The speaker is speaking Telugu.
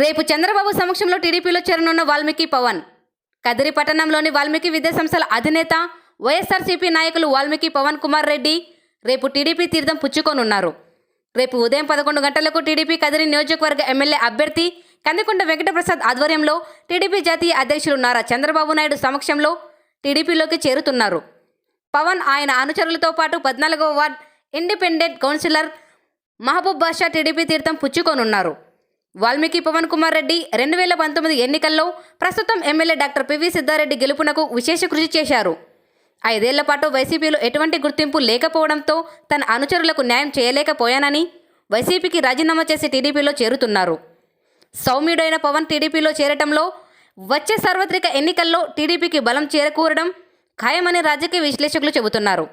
రేపు చంద్రబాబు సమక్షంలో టీడీపీలో చేరనున్న వాల్మీకి పవన్ కదిరి పట్టణంలోని వాల్మీకి విద్యా సంస్థల అధినేత వైఎస్ఆర్సీపీ నాయకులు వాల్మీకి పవన్ కుమార్ రెడ్డి రేపు టీడీపీ తీర్థం పుచ్చుకోనున్నారు. రేపు ఉదయం పదకొండు గంటలకు టీడీపీ కదిరి నియోజకవర్గ ఎమ్మెల్యే అభ్యర్థి కందికొండ వెంకటప్రసాద్ ఆధ్వర్యంలో టీడీపీ జాతీయ అధ్యక్షులు నారా చంద్రబాబు నాయుడు సమక్షంలో టీడీపీలోకి చేరుతున్నారు. పవన్ ఆయన అనుచరులతో పాటు పద్నాలుగవ ward independent councillor Mahaboob Basha TDP తీర్థం పుచ్చుకోనున్నారు. వాల్మీకి పవన్ కుమార్ రెడ్డి రెండు వేల పంతొమ్మిది ఎన్నికల్లో ప్రస్తుతం ఎమ్మెల్యే డాక్టర్ పివి సిద్ధారెడ్డి గెలుపునకు విశేష కృషి చేశారు. ఐదేళ్ళ పాటు వైసీపీలో ఎటువంటి గుర్తింపు లేకపోవడంతో తన అనుచరులకు న్యాయం చేయలేకపోయానని వైసీపీకి రాజీనామా చేసి టీడీపీలో చేరుతున్నారు. సౌమ్యుడైన పవన్ టీడీపీలో చేరటంలో వచ్చే సార్వత్రిక ఎన్నికల్లో టీడీపీకి బలం చేరకూరడం ఖాయమని రాజకీయ విశ్లేషకులు చెబుతున్నారు.